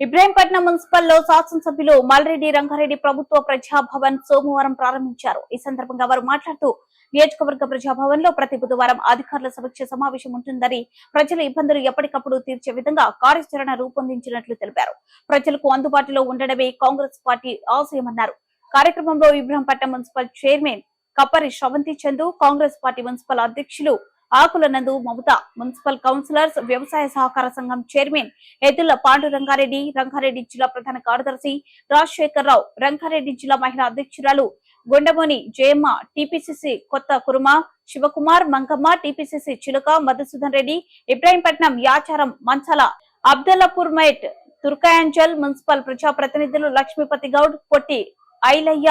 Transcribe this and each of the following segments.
ఇబ్రాహీంపట్నం మున్సిపల్లో శాసనసభ్యులు మల్రెడ్డి రంగారెడ్డి ప్రభుత్వ ప్రజాభవన్ సోమవారం ప్రారంభించారు. ఈ సందర్భంగా వారు మాట్లాడుతూ నియోజకవర్గ ప్రజాభవన్లో ప్రతి బుధవారం అధికారుల సమీక్ష సమావేశం ఉంటుందని ప్రజల ఇబ్బందులు ఎప్పటికప్పుడు తీర్చే విధంగా కార్యాచరణ రూపొందించినట్లు తెలిపారు. ప్రజలకు అందుబాటులో ఉండడమే కాంగ్రెస్ పార్టీ ఆశయమన్నారు. కార్యక్రమంలో Ibrahimpatnam municipal chairman Kappari Sravanthi Chandu Congress party municipal అధ్యక్షులు ఆకుల నందు మమత మున్సిపల్ కౌన్సిలర్స్ వ్యవసాయ సహకార సంఘం చైర్మన్ ఎద్దుల పాండు రంగారెడ్డి రంగారెడ్డి జిల్లా ప్రధాన కార్యదర్శి రాజశేఖరరావు రంగారెడ్డి జిల్లా మహిళా అధ్యక్షురాలు గొండమోని జయమ్మ టిపిసిసి కొత్త Kuruma Shivakumar Mankamma TPCC Chiluka Madhusudan Reddy Ibrahimpatnam Yacharam Manchala Abdullapur might Turkayamjal municipal ప్రజాప్రతినిధులు లక్ష్మీపతి గౌడ్ పొట్టి ఐలయ్య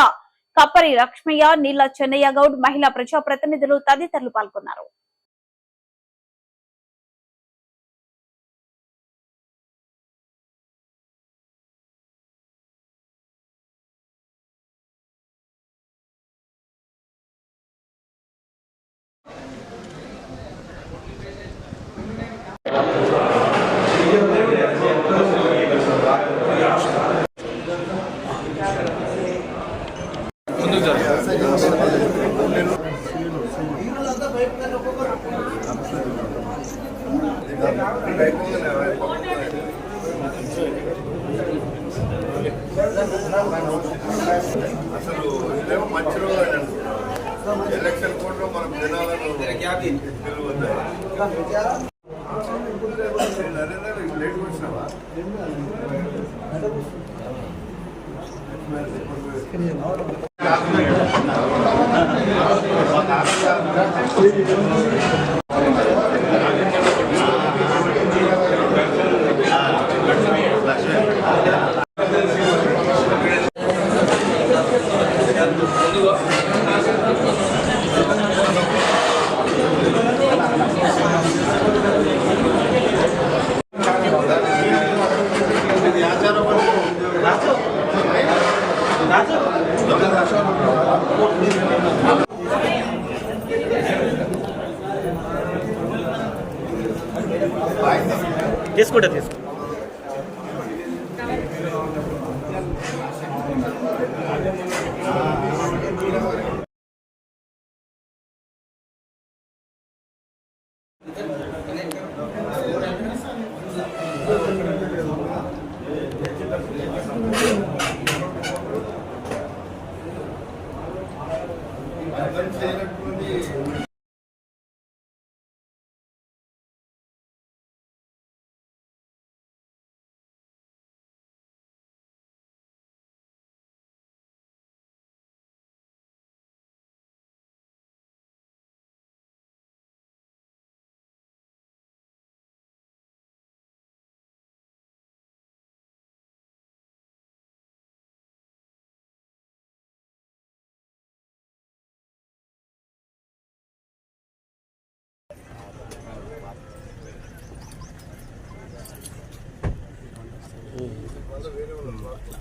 కప్పరి లక్ష్మయ్య నీల చెన్నయ్య గౌడ్ మహిళా ప్రజాప్రతినిధులు తదితరులు పాల్గొన్నారు. అసలు ఇదేమో మంచి రోజు అని అంటున్నారు. ఎలక్షన్ కోడ్లో మనం జనాలను నరేంద్ర లేట్ వచ్చినావా ครับ తీసుకుంటా తీసుకుంటా చేయనటువంటి అట్లా